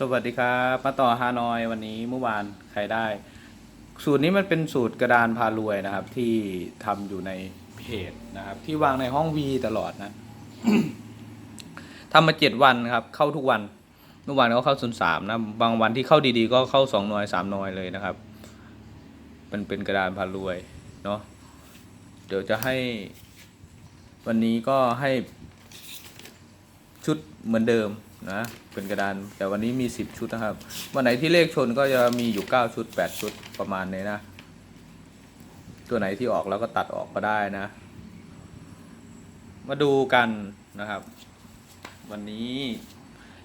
สวัสดีครับมาต่อฮานอยวันนี้เมื่อวานใครได้ สูตรนี้มันเป็นสูตรกระดานพารวยนะครับ ที่ทำอยู่ในเพจนะครับ ที่วางในห้องวีตลอดนะทำมาเจ็ดวันครับ เข้าทุกวันเมื่อวานก็เข้าศูนย์สามนะบางวันที่เข้าดีๆ ก็เข้าสองหน่วยสามหน่วยเลยนะครับมันเป็นกระดานพารวยเนาะเดี๋ยวจะให้ วันนี้ก็ให้ชุดเหมือนเดิม นะเป็นกระดาน แต่วันนี้มี 10 ชุดนะครับวันไหนที่เลขชนก็จะมีอยู่ 9 ชุด 8 ชุดประมาณนี้นะ ตัวไหนที่ออกแล้วก็ตัดออกก็ได้นะ มาดูกันนะครับ วันนี้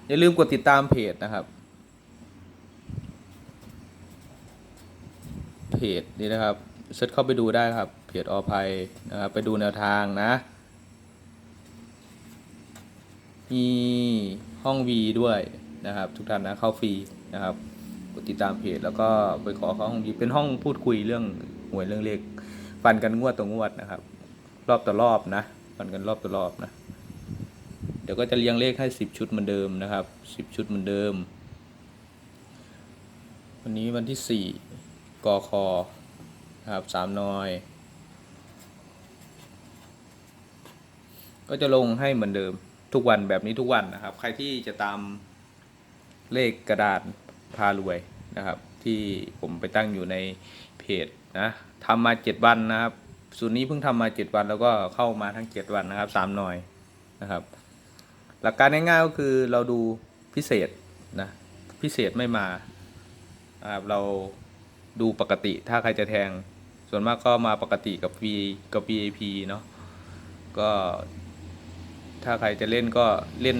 อย่าลืมกดติดตามเพจนะครับ เพจนี้นะครับเซิร์ชเข้าไปดูได้ครับ เพจอภัยนะครับ ไปดูแนวทางนะมี ห้อง V ด้วยนะครับ ทุกท่านนะเข้าฟรีนะครับกดติดตามเพจแล้วก็ไปขอเข้าห้อง V เป็นห้องพูดคุยเรื่องหวยเรื่องเลขฟันกันงวดต่องวดนะครับ รอบต่อรอบนะฟันกันรอบต่อรอบนะเดี๋ยวก็จะเรียงเลขให้สิบชุดเหมือนเดิมนะครับสิบชุดเหมือนเดิม วันนี้วันที่สี่กอคอนะครับสามนอย ก็จะลงให้เหมือนเดิม ทุกวันแบบนี้ทุกวันนะครับ ใครที่จะตามเลขกระดาษพารวยนะครับ ที่ผมไปตั้งอยู่ในเพจนะทำมาเจ็ดวันนะครับสูตรนี้เพิ่งทำมาเจ็ดวันแล้วก็เข้ามาทั้งเจ็ดวันนะครับสามหน่อยนะครับ หลักการง่ายๆก็คือเราดูพิเศษนะพิเศษไม่มานะครับเราดูปกติถ้าใครจะแทง ส่วนมากก็มาปกติกับ V กับ VIP เนาะก็ ถ้าใครจะเล่นก็เล่น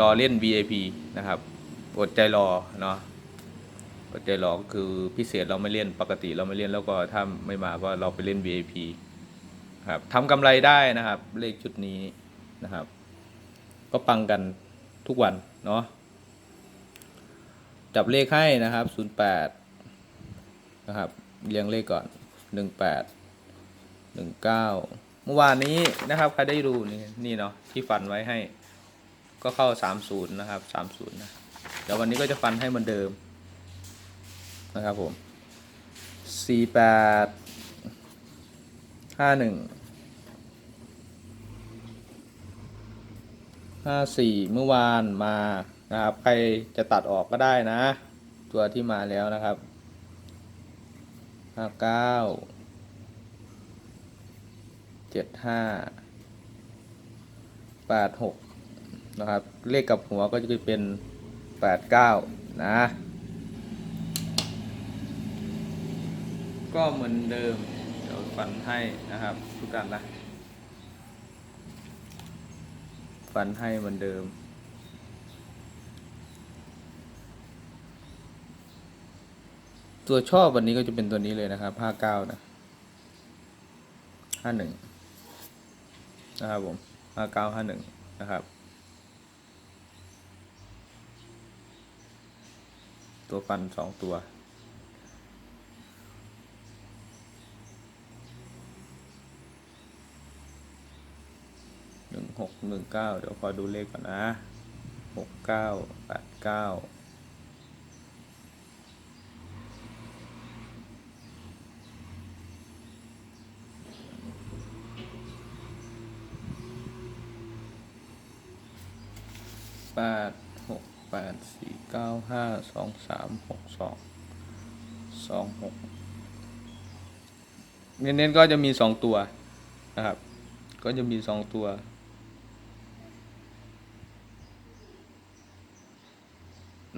รอเล่น VIP นะครับอดใจรอเนาะอดใจรอก็คือพิเศษเราไม่เล่นปกติเราไม่เล่นแล้วก็ถ้าไม่มาก็เราไปเล่น VIP ครับทำกำไรได้นะครับ เลขชุดนี้นะครับ ก็ปังกันทุกวันเนาะจับเลขให้นะครับ 08 นะครับ เรียงเลขก่อน 18 19 มื่อวานนี้นะครับใครได้ดูนี่นี่เนาะที่ฟันไว้ให้ ก็เข้า30นย์นะครับ30นย์นะเดี๋ยววันนี้ก็จะฟันให้เหมือนเดิมนะครับผม48 51 54เมื่อวานมานะครับ ใครจะตัดออกก็ได้นะ ตัวที่มาแล้วนะครับ59เก้า เจ็ดห้าแปดหกนะครับ เลขกับหัวก็จะเป็นแปดเก้านะ ก็เหมือนเดิม เดี๋ยวฟันให้นะครับ ทุกท่านนะฟันให้เหมือนเดิมตัวชอบวันนี้ก็จะเป็นตัวนี้เลยนะครับห้าเก้านะห้าห นะครับผมห้าเก้าห้าหนึ่งนะครับ ตัวฟันสองตัวหนึ่งหกหนึ่งเก้าเดี๋ยวขอดูเลขก่อนนะหกเก้าแปดเก้า แปดหกแปดสี่เก้าห้าสองสามหกสองสองหกเน้นๆก็จะมีสองตัวนะครับ ก็จะมีสองตัว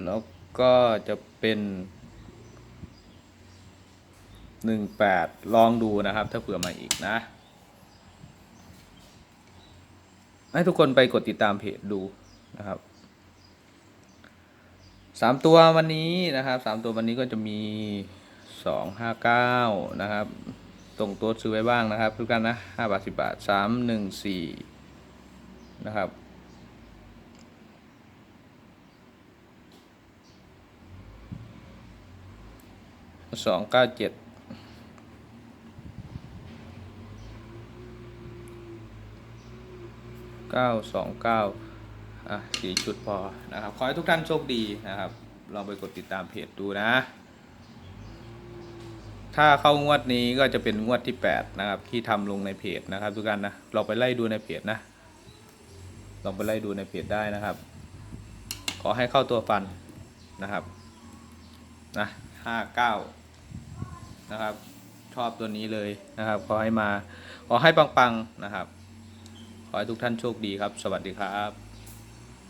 แล้วก็จะเป็นหนึ่งแปดลองดูนะครับ ถ้าเผื่อมาอีกนะ ให้ทุกคนไปกดติดตามเพจดูนะครับ สามตัววันนี้นะครับสามตัววันนี้ก็จะมีสองห้าเก้านะครับ ตรงตัวซื้อไว้บ้างนะครับทุกท่านนะห้าบาทสิบาทสามหนึ่งสี่นะครับสองเก้าเจ็ดเก้าสองเก้า สี่ชุดพอนะครับ ขอให้ทุกท่านโชคดีนะครับ ลองไปกดติดตามเพจดูนะ ถ้าเข้างวดนี้ก็จะเป็นงวดที่ 8 นะครับ ที่ทำลงในเพจนะครับ ทุกท่านนะลองไปไล่ดูในเพจนะ ลองไปไล่ดูในเพจได้นะครับ ขอให้เข้าตัวฟันนะครับนะห้าเก้านะครับ ชอบตัวนี้เลยนะครับ ขอให้มา ขอให้ปังๆนะครับ ขอให้ทุกท่านโชคดีครับ สวัสดีครับ